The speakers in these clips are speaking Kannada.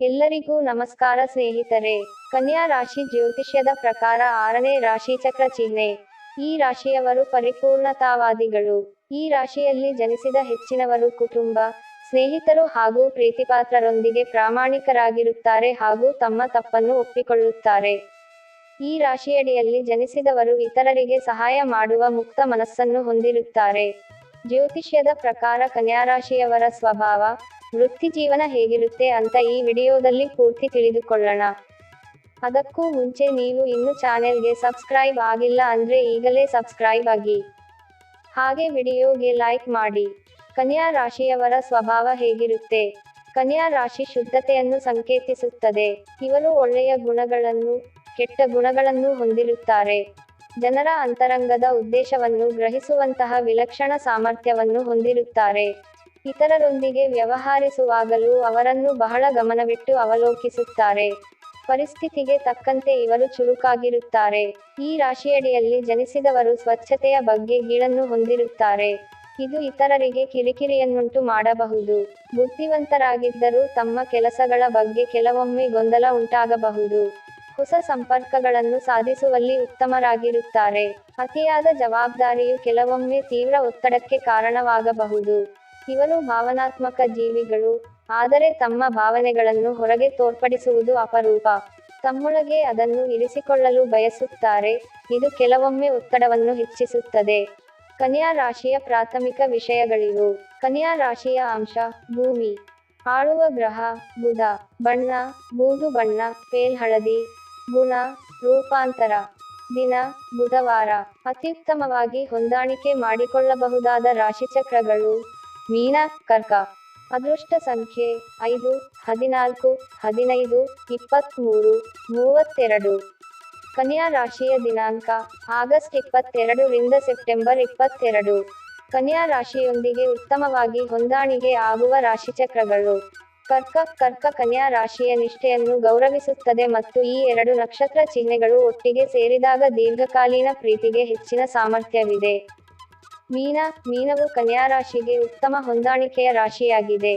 ಎಲ್ಲರಿಗೂ ನಮಸ್ಕಾರ ಸ್ನೇಹಿತರೆ. ಕನ್ಯಾ ರಾಶಿ ಜ್ಯೋತಿಷ್ಯದ ಪ್ರಕಾರ ಆರನೇ ರಾಶಿ ಚಕ್ರ ಚಿಹ್ನೆ. ಈ ರಾಶಿಯವರು ಪರಿಪೂರ್ಣತಾವಾದಿಗಳು. ಈ ರಾಶಿಯಲ್ಲಿ ಜನಿಸಿದ ಹೆಚ್ಚಿನವರು ಕುಟುಂಬ, ಸ್ನೇಹಿತರು ಹಾಗೂ ಪ್ರೀತಿಪಾತ್ರರೊಂದಿಗೆ ಪ್ರಾಮಾಣಿಕರಾಗಿರುತ್ತಾರೆ ಹಾಗೂ ತಮ್ಮ ತಪ್ಪನ್ನು ಒಪ್ಪಿಕೊಳ್ಳುತ್ತಾರೆ. ಈ ರಾಶಿಯಡಿಯಲ್ಲಿ ಜನಿಸಿದವರು ಇತರರಿಗೆ ಸಹಾಯ ಮಾಡುವ ಮುಕ್ತ ಮನಸ್ಸನ್ನು ಹೊಂದಿರುತ್ತಾರೆ. ಜ್ಯೋತಿಷ್ಯದ ಪ್ರಕಾರ ಕನ್ಯಾರಾಶಿಯವರ ಸ್ವಭಾವ ವೃತ್ತಿ ಜೀವನ ಹೇಗಿರುತ್ತೆ ಅಂತ ಈ ವಿಡಿಯೋದಲ್ಲಿ ಪೂರ್ತಿ ತಿಳಿದುಕೊಳ್ಳೋಣ. ಅದಕ್ಕೂ ಮುಂಚೆ ನೀವು ಇನ್ನು ಚಾನೆಲ್ಗೆ ಸಬ್ಸ್ಕ್ರೈಬ್ ಆಗಿಲ್ಲ ಅಂದ್ರೆ ಈಗಲೇ ಸಬ್ಸ್ಕ್ರೈಬ್ ಆಗಿ. ಹಾಗೆ ವಿಡಿಯೋಗೆ ಲೈಕ್ ಮಾಡಿ. ಕನ್ಯಾ ರಾಶಿಯವರ ಸ್ವಭಾವ ಹೇಗಿರುತ್ತೆ? ಕನ್ಯಾ ರಾಶಿ ಶುದ್ಧತೆಯನ್ನು ಸಂಕೇತಿಸುತ್ತದೆ. ಇವರು ಒಳ್ಳೆಯ ಗುಣಗಳನ್ನು, ಕೆಟ್ಟ ಗುಣಗಳನ್ನು ಹೊಂದಿರುತ್ತಾರೆ. ಜನರ ಅಂತರಂಗದ ಉದ್ದೇಶವನ್ನು ಗ್ರಹಿಸುವಂತಹ ವಿಲಕ್ಷಣ ಸಾಮರ್ಥ್ಯವನ್ನು ಹೊಂದಿರುತ್ತಾರೆ. ಇತರರೊಂದಿಗೆ ವ್ಯವಹರಿಸುವಾಗಲೂ ಅವರನ್ನು ಬಹಳ ಗಮನವಿಟ್ಟು ಅವಲೋಕಿಸುತ್ತಾರೆ. ಪರಿಸ್ಥಿತಿಗೆ ತಕ್ಕಂತೆ ಇವರು ಚುರುಕಾಗಿರುತ್ತಾರೆ. ಈ ರಾಶಿಯಡಿಯಲ್ಲಿ ಜನಿಸಿದವರು ಸ್ವಚ್ಛತೆಯ ಬಗ್ಗೆ ಗೀಳನ್ನು ಹೊಂದಿರುತ್ತಾರೆ. ಇದು ಇತರರಿಗೆ ಕಿರಿಕಿರಿಯನ್ನುಂಟು ಮಾಡಬಹುದು. ಬುದ್ಧಿವಂತರಾಗಿದ್ದರೂ ತಮ್ಮ ಕೆಲಸಗಳ ಬಗ್ಗೆ ಕೆಲವೊಮ್ಮೆ ಗೊಂದಲ ಉಂಟಾಗಬಹುದು. ಹೊಸ ಸಂಪರ್ಕಗಳನ್ನು ಸಾಧಿಸುವಲ್ಲಿ ಉತ್ತಮರಾಗಿರುತ್ತಾರೆ. ಅತಿಯಾದ ಜವಾಬ್ದಾರಿಯು ಕೆಲವೊಮ್ಮೆ ತೀವ್ರ ಒತ್ತಡಕ್ಕೆ ಕಾರಣವಾಗಬಹುದು. ಇವರು ಭಾವನಾತ್ಮಕ ಜೀವಿಗಳು, ಆದರೆ ತಮ್ಮ ಭಾವನೆಗಳನ್ನು ಹೊರಗೆ ತೋರ್ಪಡಿಸುವುದು ಅಪರೂಪ. ತಮ್ಮೊಳಗೆ ಅದನ್ನು ಇರಿಸಿಕೊಳ್ಳಲು ಬಯಸುತ್ತಾರೆ, ಇದು ಕೆಲವೊಮ್ಮೆ ಒತ್ತಡವನ್ನು ಹೆಚ್ಚಿಸುತ್ತದೆ. ಕನ್ಯಾ ರಾಶಿಯ ಪ್ರಾಥಮಿಕ ವಿಷಯಗಳಿವು. ಕನ್ಯಾ ರಾಶಿಯ ಅಂಶ, ಭೂಮಿ. ಆಳುವ ಗ್ರಹ, ಬುಧ. ಬಣ್ಣ, ಬೂದು ಬಣ್ಣ, ಪೇಲ್ ಹಳದಿ. ಗುಣ, ರೂಪಾಂತರ. ದಿನ, ಬುಧವಾರ. ಅತ್ಯುತ್ತಮವಾಗಿ ಹೊಂದಾಣಿಕೆ ಮಾಡಿಕೊಳ್ಳಬಹುದಾದ ರಾಶಿಚಕ್ರಗಳು. ಮೀನ ಕರ್ಕ ಅದೃಷ್ಟ ಸಂಖ್ಯೆ ಐದು, ಹದಿನಾಲ್ಕು, ಹದಿನೈದು ಇಪ್ಪತ್ತ್ಮೂರು ಮೂವತ್ತೆರಡು. ಕನ್ಯಾ ರಾಶಿಯ ದಿನಾಂಕ ಆಗಸ್ಟ್ ಇಪ್ಪತ್ತೆರಡು ರಿಂದ ಸೆಪ್ಟೆಂಬರ್ ಇಪ್ಪತ್ತೆರಡು. ಕನ್ಯಾ ರಾಶಿಯೊಂದಿಗೆ ಉತ್ತಮವಾಗಿ ಹೊಂದಾಣಿಕೆ ಆಗುವ ರಾಶಿಚಕ್ರಗಳು. ಕರ್ಕ ಕರ್ಕ ಕನ್ಯಾ ರಾಶಿಯ ನಿಷ್ಠೆಯನ್ನು ಗೌರವಿಸುತ್ತದೆ ಮತ್ತು ಈ ಎರಡು ನಕ್ಷತ್ರ ಚಿಹ್ನೆಗಳು ಒಟ್ಟಿಗೆ ಸೇರಿದಾಗ ದೀರ್ಘಕಾಲೀನ ಪ್ರೀತಿಗೆ ಹೆಚ್ಚಿನ ಸಾಮರ್ಥ್ಯವಿದೆ. ಮೀನ, ಮೀನವು ಕನ್ಯಾ ರಾಶಿಗೆ ಉತ್ತಮ ಹೊಂದಾಣಿಕೆಯ ರಾಶಿಯಾಗಿದೆ.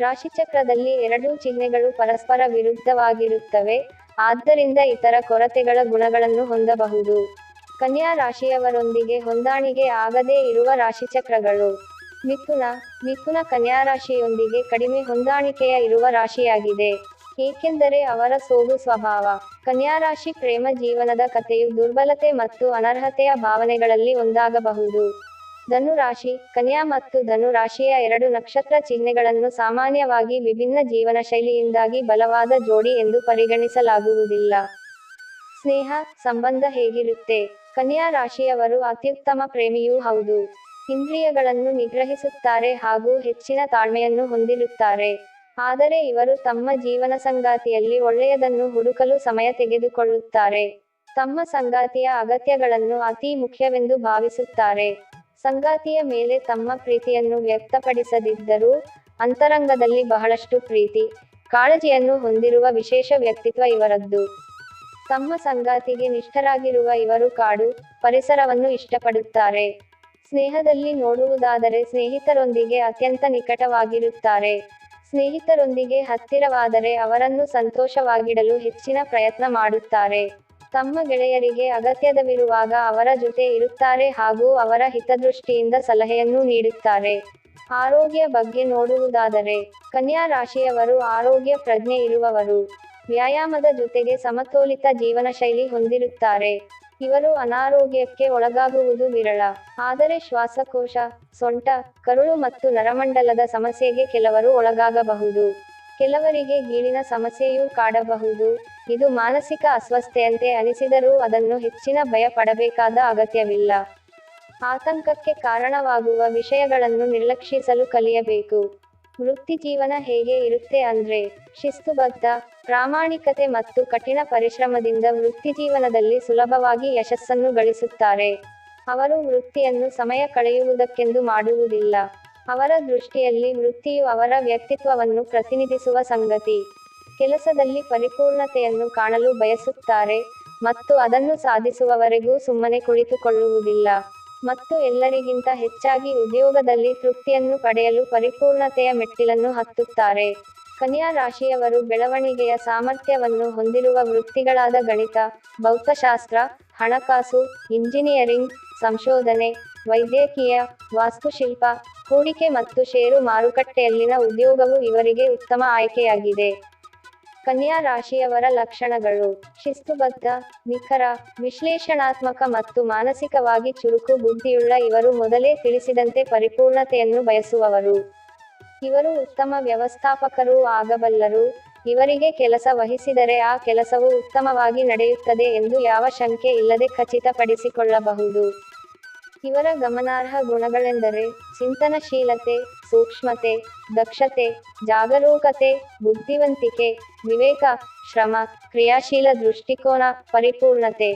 ರಾಶಿಚಕ್ರದಲ್ಲಿ ಎರಡೂ ಚಿಹ್ನೆಗಳು ಪರಸ್ಪರ ವಿರುದ್ಧವಾಗಿರುತ್ತವೆ, ಆದ್ದರಿಂದ ಇತರ ಕೊರತೆಗಳ ಗುಣಗಳನ್ನು ಹೊಂದಬಹುದು. ಕನ್ಯಾ ರಾಶಿಯವರೊಂದಿಗೆ ಹೊಂದಾಣಿಕೆ ಆಗದೇ ಇರುವ ರಾಶಿಚಕ್ರಗಳು. ಮಿಥುನ ಮಿಥುನ ಕನ್ಯಾ ರಾಶಿಯೊಂದಿಗೆ ಕಡಿಮೆ ಹೊಂದಾಣಿಕೆಯ ಇರುವ ರಾಶಿಯಾಗಿದೆ, ಏಕೆಂದರೆ ಅವರ ಸೋಗು ಸ್ವಭಾವ. ಕನ್ಯಾ ರಾಶಿ ಪ್ರೇಮ ಜೀವನದ ಕಥೆಯು ದುರ್ಬಲತೆ ಮತ್ತು ಅನರ್ಹತೆಯ ಭಾವನೆಗಳಲ್ಲಿ ಒಂದಾಗಬಹುದು. ಧನುರಾಶಿ, ಕನ್ಯಾ ಮತ್ತು ಧನು ರಾಶಿಯ ಎರಡು ನಕ್ಷತ್ರ ಚಿಹ್ನೆಗಳನ್ನು ಸಾಮಾನ್ಯವಾಗಿ ವಿಭಿನ್ನ ಜೀವನ ಶೈಲಿಯಿಂದಾಗಿ ಬಲವಾದ ಜೋಡಿ ಎಂದು ಪರಿಗಣಿಸಲಾಗುವುದಿಲ್ಲ. ಸ್ನೇಹ, ಸಂಬಂಧ ಹೇಗಿರುತ್ತೆ? ಕನ್ಯಾ ರಾಶಿಯವರು ಅತ್ಯುತ್ತಮ ಪ್ರೇಮಿಯೂ ಹೌದು. ಇಂದ್ರಿಯಗಳನ್ನು ನಿಗ್ರಹಿಸುತ್ತಾರೆ ಹಾಗೂ ಹೆಚ್ಚಿನ ತಾಳ್ಮೆಯನ್ನು ಹೊಂದಿರುತ್ತಾರೆ. ಆದರೆ ಇವರು ತಮ್ಮ ಜೀವನ ಸಂಗಾತಿಯಲ್ಲಿ ಒಳ್ಳೆಯದನ್ನು ಹುಡುಕಲು ಸಮಯ ತೆಗೆದುಕೊಳ್ಳುತ್ತಾರೆ. ತಮ್ಮ ಸಂಗಾತಿಯ ಅಗತ್ಯಗಳನ್ನು ಅತಿ ಮುಖ್ಯವೆಂದು ಭಾವಿಸುತ್ತಾರೆ. ಸಂಗಾತಿಯ ಮೇಲೆ ತಮ್ಮ ಪ್ರೀತಿಯನ್ನು ವ್ಯಕ್ತಪಡಿಸದಿದ್ದರೂ ಅಂತರಂಗದಲ್ಲಿ ಬಹಳಷ್ಟು ಪ್ರೀತಿ, ಕಾಳಜಿಯನ್ನು ಹೊಂದಿರುವ ವಿಶೇಷ ವ್ಯಕ್ತಿತ್ವ ಇವರದ್ದು. ತಮ್ಮ ಸಂಗಾತಿಗೆ ನಿಷ್ಠರಾಗಿರುವ ಇವರು ಕಾಡು ಪರಿಸರವನ್ನು ಇಷ್ಟಪಡುತ್ತಾರೆ. ಸ್ನೇಹದಲ್ಲಿ ನೋಡುವುದಾದರೆ ಸ್ನೇಹಿತರೊಂದಿಗೆ ಅತ್ಯಂತ ನಿಕಟವಾಗಿರುತ್ತಾರೆ. ಸ್ನೇಹಿತರೊಂದಿಗೆ ಹತ್ತಿರವಾದರೆ ಅವರನ್ನು ಸಂತೋಷವಾಗಿಡಲು ಹೆಚ್ಚಿನ ಪ್ರಯತ್ನ ಮಾಡುತ್ತಾರೆ. ತಮ್ಮ ಗೆಳೆಯರಿಗೆ ಅಗತ್ಯದವಿರುವಾಗ ಅವರ ಜೊತೆ ಇರುತ್ತಾರೆ ಹಾಗೂ ಅವರ ಹಿತದೃಷ್ಟಿಯಿಂದ ಸಲಹೆಯನ್ನು ನೀಡುತ್ತಾರೆ. ಆರೋಗ್ಯ ಬಗ್ಗೆ ನೋಡುವುದಾದರೆ, ಕನ್ಯಾ ರಾಶಿಯವರು ಆರೋಗ್ಯ ಪ್ರಜ್ಞೆ ಇರುವವರು. ವ್ಯಾಯಾಮದ ಜೊತೆಗೆ ಸಮತೋಲಿತ ಜೀವನ ಶೈಲಿ ಹೊಂದಿರುತ್ತಾರೆ. ಇವರು ಅನಾರೋಗ್ಯಕ್ಕೆ ಒಳಗಾಗುವುದು ವಿರಳ. ಆದರೆ ಶ್ವಾಸಕೋಶ, ಸೊಂಟ, ಕರುಳು ಮತ್ತು ನರಮಂಡಲದ ಸಮಸ್ಯೆಗೆ ಕೆಲವರು ಒಳಗಾಗಬಹುದು. ಕೆಲವರಿಗೆ ಗೀಳಿನ ಸಮಸ್ಯೆಯೂ ಕಾಡಬಹುದು. ಇದು ಮಾನಸಿಕ ಅಸ್ವಸ್ಥೆಯಂತೆ ಅನಿಸಿದರೂ ಅದನ್ನು ಹೆಚ್ಚಿನ ಭಯ ಪಡಬೇಕಾದ ಅಗತ್ಯವಿಲ್ಲ. ಆತಂಕಕ್ಕೆ ಕಾರಣವಾಗುವ ವಿಷಯಗಳನ್ನು ನಿರ್ಲಕ್ಷಿಸಲು ಕಲಿಯಬೇಕು. ವೃತ್ತಿ ಜೀವನ ಹೇಗೆ ಇರುತ್ತೆ ಅಂದ್ರೆ, ಶಿಸ್ತುಬದ್ಧ, ಪ್ರಾಮಾಣಿಕತೆ ಮತ್ತು ಕಠಿಣ ಪರಿಶ್ರಮದಿಂದ ವೃತ್ತಿ ಜೀವನದಲ್ಲಿ ಸುಲಭವಾಗಿ ಯಶಸ್ಸನ್ನು ಗಳಿಸುತ್ತಾರೆ. ಅವರು ವೃತ್ತಿಯನ್ನು ಸಮಯ ಕಳೆಯುವುದಕ್ಕೆಂದು ಮಾಡುವುದಿಲ್ಲ. ಅವರ ದೃಷ್ಟಿಯಲ್ಲಿ ವೃತ್ತಿಯು ಅವರ ವ್ಯಕ್ತಿತ್ವವನ್ನು ಪ್ರತಿನಿಧಿಸುವ ಸಂಗತಿ. ಕೆಲಸದಲ್ಲಿ ಪರಿಪೂರ್ಣತೆಯನ್ನು ಕಾಣಲು ಬಯಸುತ್ತಾರೆ ಮತ್ತು ಅದನ್ನು ಸಾಧಿಸುವವರೆಗೂ ಸುಮ್ಮನೆ ಕುಳಿತುಕೊಳ್ಳುವುದಿಲ್ಲ. ಮತ್ತು ಎಲ್ಲರಿಗಿಂತ ಹೆಚ್ಚಾಗಿ ಉದ್ಯೋಗದಲ್ಲಿ ತೃಪ್ತಿಯನ್ನು ಪಡೆಯಲು ಪರಿಪೂರ್ಣತೆಯ ಮೆಟ್ಟಿಲನ್ನು ಹತ್ತುತ್ತಾರೆ. ಕನ್ಯಾ ರಾಶಿಯವರು ಬೆಳವಣಿಗೆಯ ಸಾಮರ್ಥ್ಯವನ್ನು ಹೊಂದಿರುವ ವೃತ್ತಿಗಳಾದ ಗಣಿತ, ಭೌತಶಾಸ್ತ್ರ, ಹಣಕಾಸು, ಇಂಜಿನಿಯರಿಂಗ್, ಸಂಶೋಧನೆ, ವೈದ್ಯಕೀಯ, ವಾಸ್ತುಶಿಲ್ಪ, ಹೂಡಿಕೆ ಮತ್ತು ಷೇರು ಮಾರುಕಟ್ಟೆಯಲ್ಲಿನ ಉದ್ಯೋಗವು ಇವರಿಗೆ ಉತ್ತಮ ಆಯ್ಕೆಯಾಗಿದೆ. ಕನ್ಯಾ ರಾಶಿಯವರ ಲಕ್ಷಣಗಳು. ಶಿಸ್ತುಬದ್ಧ, ನಿಖರ, ವಿಶ್ಲೇಷಣಾತ್ಮಕ ಮತ್ತು ಮಾನಸಿಕವಾಗಿ ಚುರುಕು, ಬುದ್ಧಿಯುಳ್ಳ ಇವರು ಮೊದಲೇ ತಿಳಿಸಿದಂತೆ ಪರಿಪೂರ್ಣತೆಯನ್ನು ಬಯಸುವವರು. ಇವರು ಉತ್ತಮ ವ್ಯವಸ್ಥಾಪಕರೂ ಆಗಬಲ್ಲರು. ಇವರಿಗೆ ಕೆಲಸ ವಹಿಸಿದರೆ ಆ ಕೆಲಸವು ಉತ್ತಮವಾಗಿ ನಡೆಯುತ್ತದೆ ಎಂದು ಯಾವ ಶಂಕೆ ಇಲ್ಲದೆ ಖಚಿತಪಡಿಸಿಕೊಳ್ಳಬಹುದು. ಇವರ ಗಮನಾರ್ಹ ಗುಣಗಳೆಂದರೆ, ಚಿಂತನಶೀಲತೆ ಸೂಕ್ಷ್ಮತೆ, ದಕ್ಷತೆ, ಜಾಗರೂಕತೆ, ಬುದ್ಧಿವಂತಿಕೆ, ವಿವೇಕ, ಶ್ರಮ, ಕ್ರಿಯಾಶೀಲ ದೃಷ್ಟಿಕೋನ, ಪರಿಪೂರ್ಣತೆ.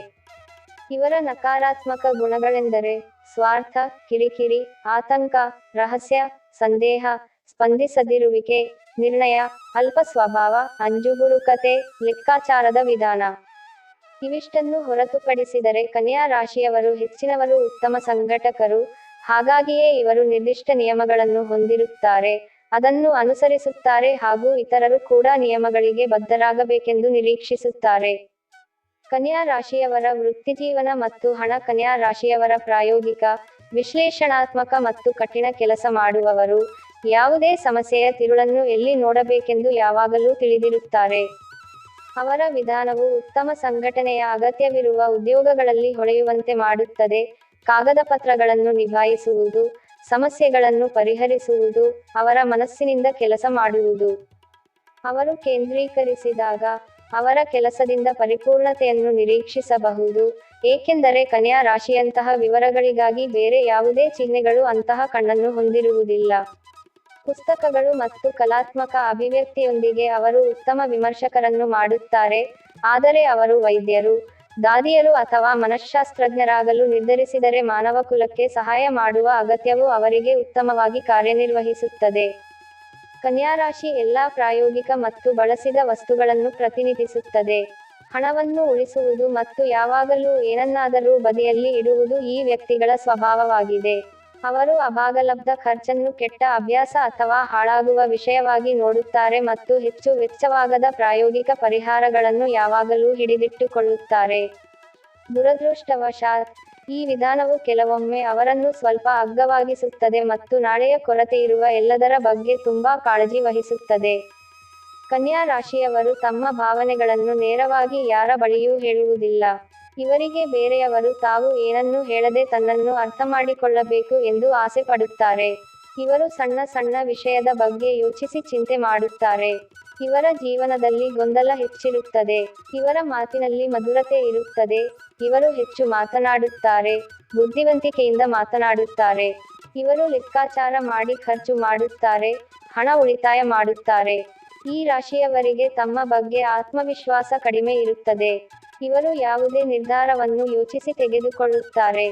ಇವರ ನಕಾರಾತ್ಮಕ ಗುಣಗಳೆಂದರೆ ಸ್ವಾರ್ಥ, ಕಿರಿಕಿರಿ, ಆತಂಕ, ರಹಸ್ಯ, ಸಂದೇಹ, ಸ್ಪಂದಿಸದಿರುವಿಕೆ, ನಿರ್ಣಯ, ಅಲ್ಪ ಸ್ವಭಾವ, ಅಂಜುಗುರುಕತೆ, ಲೆಕ್ಕಾಚಾರದ ವಿಧಾನ. ಇವಿಷ್ಟನ್ನು ಹೊರತುಪಡಿಸಿದರೆ ಕನ್ಯಾ ರಾಶಿಯವರು ಹೆಚ್ಚಿನವರು ಉತ್ತಮ ಸಂಘಟಕರು ಹಾಗಾಗಿಯೇ ಇವರು ನಿರ್ದಿಷ್ಟ ನಿಯಮಗಳನ್ನು ಹೊಂದಿರುತ್ತಾರೆ, ಅದನ್ನು ಅನುಸರಿಸುತ್ತಾರೆ ಹಾಗೂ ಇತರರು ಕೂಡ ನಿಯಮಗಳಿಗೆ ಬದ್ಧರಾಗಬೇಕೆಂದು ನಿರೀಕ್ಷಿಸುತ್ತಾರೆ. ಕನ್ಯಾ ರಾಶಿಯವರ ವೃತ್ತಿಜೀವನ ಮತ್ತು ಹಣ ಕನ್ಯಾ ರಾಶಿಯವರ ಪ್ರಾಯೋಗಿಕ, ವಿಶ್ಲೇಷಣಾತ್ಮಕ ಮತ್ತು ಕಠಿಣ ಕೆಲಸ ಮಾಡುವವರು, ಯಾವುದೇ ಸಮಸ್ಯೆಯ ತಿರುಳನ್ನು ಎಲ್ಲಿ ನೋಡಬೇಕೆಂದು ಯಾವಾಗಲೂ ತಿಳಿದಿರುತ್ತಾರೆ. ಅವರ ವಿಧಾನವು ಉತ್ತಮ ಸಂಘಟನೆಯ ಅಗತ್ಯವಿರುವ ಉದ್ಯೋಗಗಳಲ್ಲಿ ಹೊಳೆಯುವಂತೆ ಮಾಡುತ್ತದೆ ಕಾಗದ ಪತ್ರಗಳನ್ನು ನಿಭಾಯಿಸುವುದು, ಸಮಸ್ಯೆಗಳನ್ನು ಪರಿಹರಿಸುವುದು, ಅವರ ಮನಸ್ಸಿನಿಂದ ಕೆಲಸ ಮಾಡುವುದು. ಅವರು ಕೇಂದ್ರೀಕರಿಸಿದಾಗ ಅವರ ಕೆಲಸದಿಂದ ಪರಿಪೂರ್ಣತೆಯನ್ನು ನಿರೀಕ್ಷಿಸಬಹುದು, ಏಕೆಂದರೆ ಕನ್ಯಾ ರಾಶಿಯಂತಹ ವಿವರಗಳಿಗಾಗಿ ಬೇರೆ ಯಾವುದೇ ಚಿಹ್ನೆಗಳು ಅಂತಹ ಕಣ್ಣನ್ನು ಹೊಂದಿರುವುದಿಲ್ಲ. ಪುಸ್ತಕಗಳು ಮತ್ತು ಕಲಾತ್ಮಕ ಅಭಿವ್ಯಕ್ತಿಯೊಂದಿಗೆ ಅವರು ಉತ್ತಮ ವಿಮರ್ಶಕರನ್ನು ಮಾಡುತ್ತಾರೆ, ಆದರೆ ಅವರು ವೈದ್ಯರು ದಾದಿಯರು ಅಥವಾ ಮನಃಶಾಸ್ತ್ರಜ್ಞರಾಗಲು ನಿರ್ಧರಿಸಿದರೆ ಮಾನವ ಕುಲಕ್ಕೆ ಸಹಾಯ ಮಾಡುವ ಅಗತ್ಯವು ಅವರಿಗೆ ಉತ್ತಮವಾಗಿ ಕಾರ್ಯನಿರ್ವಹಿಸುತ್ತದೆ. ಕನ್ಯಾರಾಶಿ ಎಲ್ಲಾ ಪ್ರಾಯೋಗಿಕ ಮತ್ತು ಬಳಸಿದ ವಸ್ತುಗಳನ್ನು ಪ್ರತಿನಿಧಿಸುತ್ತದೆ. ಹಣವನ್ನು ಉಳಿಸುವುದು ಮತ್ತು ಯಾವಾಗಲೂ ಏನನ್ನಾದರೂ ಬದಿಯಲ್ಲಿ ಇಡುವುದು ಈ ವ್ಯಕ್ತಿಗಳ ಸ್ವಭಾವವಾಗಿದೆ. ಅವರು ಅಭಾಗಲಬ್ಧ ಖರ್ಚನ್ನು ಕೆಟ್ಟ ಅಭ್ಯಾಸ ಅಥವಾ ಹಾಳಾಗುವ ವಿಷಯವಾಗಿ ನೋಡುತ್ತಾರೆ ಮತ್ತು ಹೆಚ್ಚು ವೆಚ್ಚವಾಗದ ಪ್ರಾಯೋಗಿಕ ಪರಿಹಾರಗಳನ್ನು ಯಾವಾಗಲೂ ಹಿಡಿದಿಟ್ಟುಕೊಳ್ಳುತ್ತಾರೆ. ದುರದೃಷ್ಟವಶಾತ್, ಈ ವಿಧಾನವು ಕೆಲವೊಮ್ಮೆ ಅವರನ್ನು ಸ್ವಲ್ಪ ಅಗ್ಗವಾಗಿಸುತ್ತದೆ ಮತ್ತು ನಾಳೆಯ ಕೊರತೆಯಿರುವ ಎಲ್ಲದರ ಬಗ್ಗೆ ತುಂಬಾ ಕಾಳಜಿ ವಹಿಸುತ್ತದೆ. ಕನ್ಯಾ ರಾಶಿಯವರು ತಮ್ಮ ಭಾವನೆಗಳನ್ನು ನೇರವಾಗಿ ಯಾರ ಬಳಿಯೂ ಹೇಳುವುದಿಲ್ಲ. ಇವರಿಗೆ ಬೇರೆಯವರು ತಾವು ಏನನ್ನು ಹೇಳದೆ ತನ್ನನ್ನು ಅರ್ಥಮಾಡಿಕೊಳ್ಳಬೇಕು ಎಂದು ಆಸೆ ಪಡುತ್ತಾರೆ. ಇವರು ಸಣ್ಣ ಸಣ್ಣ ವಿಷಯದ ಬಗ್ಗೆ ಯೋಚಿಸಿ ಚಿಂತೆ ಮಾಡುತ್ತಾರೆ. ಇವರ ಜೀವನದಲ್ಲಿ ಗೊಂದಲ ಹೆಚ್ಚಿರುತ್ತದೆ. ಇವರ ಮಾತಿನಲ್ಲಿ ಮಧುರತೆ ಇರುತ್ತದೆ. ಇವರು ಹೆಚ್ಚು ಮಾತನಾಡುತ್ತಾರೆ. ಬುದ್ಧಿವಂತಿಕೆಯಿಂದ ಮಾತನಾಡುತ್ತಾರೆ. ಇವರು ಲೆಕ್ಕಾಚಾರ ಮಾಡಿ ಖರ್ಚು ಮಾಡುತ್ತಾರೆ. ಹಣ ಉಳಿತಾಯ ಮಾಡುತ್ತಾರೆ. ಈ ರಾಶಿಯವರಿಗೆ ತಮ್ಮ ಬಗ್ಗೆ ಆತ್ಮವಿಶ್ವಾಸ ಕಡಿಮೆ ಇರುತ್ತದೆ. ಇವರು ಯಾವುದೇ ನಿರ್ಧಾರವನ್ನು ಯೋಚಿಸಿ ತೆಗೆದುಕೊಳ್ಳುತ್ತಾರೆ.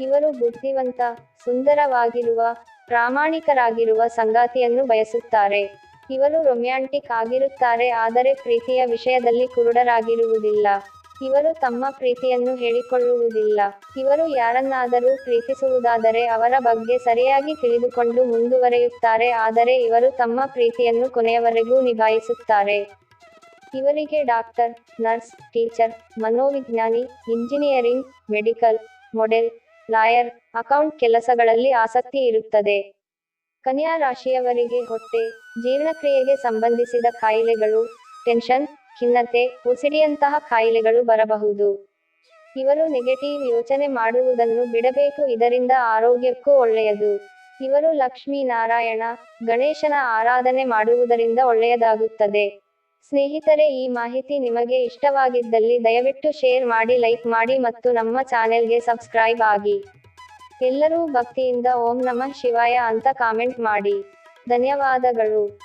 ಇವರು ಬುದ್ಧಿವಂತ, ಸುಂದರವಾಗಿರುವ, ಪ್ರಾಮಾಣಿಕರಾಗಿರುವ ಸಂಗಾತಿಯನ್ನು ಬಯಸುತ್ತಾರೆ. ಇವರು ರೊಮ್ಯಾಂಟಿಕ್ ಆಗಿರುತ್ತಾರೆ, ಆದರೆ ಪ್ರೀತಿಯ ವಿಷಯದಲ್ಲಿ ಕುರುಡರಾಗಿರುವುದಿಲ್ಲ. ಇವರು ತಮ್ಮ ಪ್ರೀತಿಯನ್ನು ಹೇಳಿಕೊಳ್ಳುವುದಿಲ್ಲ. ಇವರು ಯಾರನ್ನಾದರೂ ಪ್ರೀತಿಸುವುದಾದರೆ ಅವರ ಬಗ್ಗೆ ಸರಿಯಾಗಿ ತಿಳಿದುಕೊಂಡು ಮುಂದುವರೆಯುತ್ತಾರೆ. ಆದರೆ ಇವರು ತಮ್ಮ ಪ್ರೀತಿಯನ್ನು ಕೊನೆಯವರೆಗೂ ನಿಭಾಯಿಸುತ್ತಾರೆ. ಇವರಿಗೆ doctor, nurse, teacher, ಮನೋವಿಜ್ಞಾನಿ, engineering, medical, model, lawyer, account ಕೆಲಸಗಳಲ್ಲಿ ಆಸಕ್ತಿ ಇರುತ್ತದೆ. ಕನ್ಯಾ ರಾಶಿಯವರಿಗೆ ಹೊಟ್ಟೆ, ಜೀರ್ಣಕ್ರಿಯೆಗೆ ಸಂಬಂಧಿಸಿದ ಕಾಯಿಲೆಗಳು, ಟೆನ್ಷನ್ ಖಿನ್ನತೆ, ಉಸಿರಿಯಂತಹ ಕಾಯಿಲೆಗಳು ಬರಬಹುದು. ಇವರು ನೆಗೆಟಿವ್ ಯೋಚನೆ ಮಾಡುವುದನ್ನು ಬಿಡಬೇಕು, ಇದರಿಂದ ಆರೋಗ್ಯಕ್ಕೂ ಒಳ್ಳೆಯದು. ಇವರು ಲಕ್ಷ್ಮೀ ನಾರಾಯಣ, ಗಣೇಶನ ಆರಾಧನೆ ಮಾಡುವುದರಿಂದ ಒಳ್ಳೆಯದಾಗುತ್ತದೆ. ಸ್ನೇಹಿತರೆ, ಈ ಮಾಹಿತಿ ನಿಮಗೆ ಇಷ್ಟವಾಗಿದ್ದಲ್ಲಿ ದಯವಿಟ್ಟು ಶೇರ್ ಮಾಡಿ, ಲೈಕ್ ಮಾಡಿ ಮತ್ತು ನಮ್ಮ ಚಾನೆಲ್ಗೆ ಸಬ್ಸ್ಕ್ರೈಬ್ ಆಗಿ. ಎಲ್ಲರೂ ಭಕ್ತಿಯಿಂದ ಓಂ ನಮಃ ಶಿವಾಯ ಅಂತ ಕಾಮೆಂಟ್ ಮಾಡಿ. ಧನ್ಯವಾದಗಳು.